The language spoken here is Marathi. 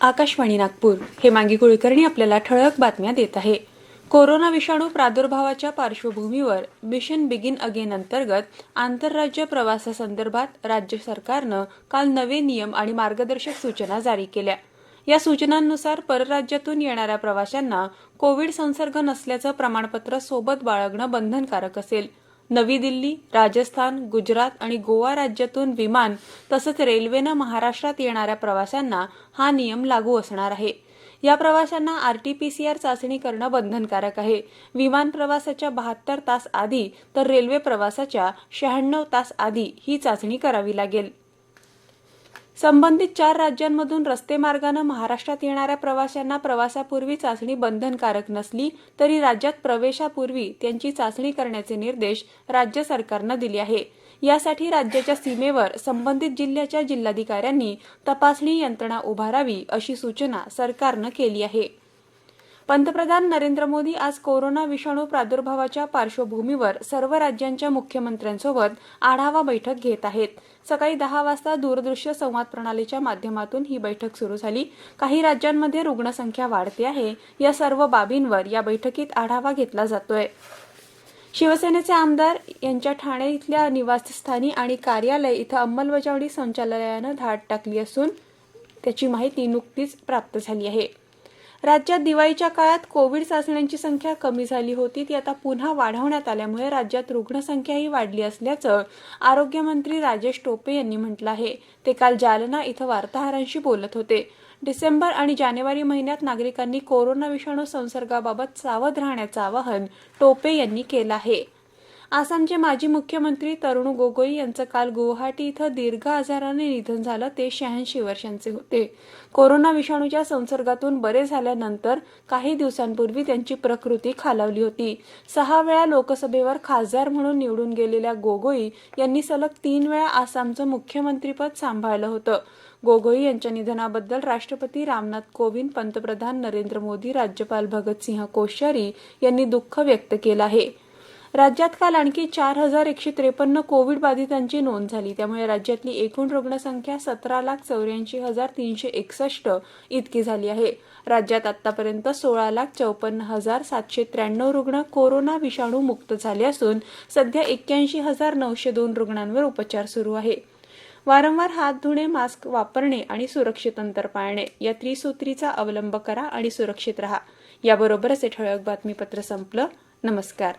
आकाशवाणी नागपूर. हेमांगी कुलकर्णी आपल्याला ठळक बातम्या देत आहे. कोरोना विषाणू प्रादुर्भावाच्या पार्श्वभूमीवर मिशन बिगिन अगेन अंतर्गत आंतरराज्य प्रवासासंदर्भात राज्य सरकारनं काल नवे नियम आणि मार्गदर्शक सूचना जारी केल्या. या सूचनांनुसार परराज्यातून येणाऱ्या प्रवाशांना कोविड संसर्ग नसल्याचं प्रमाणपत्र सोबत बाळगणं बंधनकारक असेल. नवी दिल्ली राजस्थान गुजरात आणि गोवा राज्यातून विमान तसंच रेल्वेनं महाराष्ट्रात येणाऱ्या प्रवाशांना हा नियम लागू असणार आहे. या प्रवाशांना आरटीपीसीआर चाचणी करणं बंधनकारक आहे. विमान प्रवासाच्या बहात्तर तास आधी तर रेल्वे प्रवासाच्या शहाण्णव तास आधी ही चाचणी करावी लागेल. संबंधित चार राज्यांमधून रस्ते मार्गानं महाराष्ट्रात येणाऱ्या प्रवाशांना प्रवासापूर्वी चाचणी बंधनकारक नसली तरी राज्यात प्रवेशापूर्वी त्यांची चाचणी करण्याचे निर्देश राज्य सरकारनं दिले आहे. यासाठी राज्याच्या सीमेवर संबंधित जिल्ह्याच्या जिल्हाधिकाऱ्यांनी तपासणी यंत्रणा उभारावी अशी सूचना सरकारनं केली आहे. पंतप्रधान नरेंद्र मोदी आज कोरोना विषाणू प्रादुर्भावाच्या पार्श्वभूमीवर सर्व राज्यांच्या मुख्यमंत्र्यांसोबत आढावा बैठक घेत आहेत. सकाळी दहा वाजता दूरदृश्य संवाद प्रणालीच्या माध्यमातून ही बैठक सुरू झाली. काही राज्यांमध्ये रुग्णसंख्या वाढते आहे. या सर्व बाबींवर या बैठकीत आढावा घेतला जातोय. शिवसेनेचे आमदार यांच्या ठाणे इथल्या निवासस्थानी आणि कार्यालय इथं अंमलबजावणी संचालनालयानं धाड टाकली असून त्याची माहिती नुकतीच प्राप्त झाली आहे. राज्यात दिवाळीच्या काळात कोविड चाचण्यांची संख्या कमी झाली होती. ती आता पुन्हा वाढवण्यात आल्यामुळे राज्यात रुग्णसंख्याही वाढली असल्याचं आरोग्यमंत्री राजेश टोपे यांनी म्हटलं आहे. ते काल जालना इथं वार्ताहरांशी बोलत होते. डिसेंबर आणि जानेवारी महिन्यात नागरिकांनी कोरोना विषाणू संसर्गाबाबत सावध राहण्याचं आवाहन टोपे यांनी केलं आहे. आसामचे माजी मुख्यमंत्री तरुण गोगोई यांचं काल गुवाहाटी इथं दीर्घ आजाराने निधन झालं. ते शहाऐंशी वर्षांचे होते. कोरोना विषाणूच्या संसर्गातून बरे झाल्यानंतर काही दिवसांपूर्वी त्यांची प्रकृती खालावली होती. सहा वेळा लोकसभेवर खासदार म्हणून निवडून गेलेल्या गोगोई यांनी सलग तीन वेळा आसामचं मुख्यमंत्रीपद सांभाळलं होतं. गोगोई यांच्या निधनाबद्दल राष्ट्रपती रामनाथ कोविंद पंतप्रधान नरेंद्र मोदी राज्यपाल भगतसिंह कोश्यारी यांनी दुःख व्यक्त केलं आहे. राज्यात काल आणखी चार हजार एकशे त्रेपन्न कोविड बाधितांची नोंद झाली. त्यामुळे राज्यातली एकूण रुग्णसंख्या सतरा लाख चौऱ्याऐंशी हजार तीनशे एकसष्ट इतकी झाली आहे. राज्यात आतापर्यंत सोळा लाख चौपन्न हजार सातशे त्र्याण्णव रुग्ण कोरोना विषाणू मुक्त झाले असून सध्या एक्क्याऐंशी हजार नऊशे दोन रुग्णांवर उपचार सुरू आहे. वारंवार हात धुणे मास्क वापरणे आणि सुरक्षित अंतर पाळणे या त्रिसूत्रीचा अवलंब करा आणि सुरक्षित राहा. याबरोबरच हे ठळक बातमीपत्र संपलं. नमस्कार.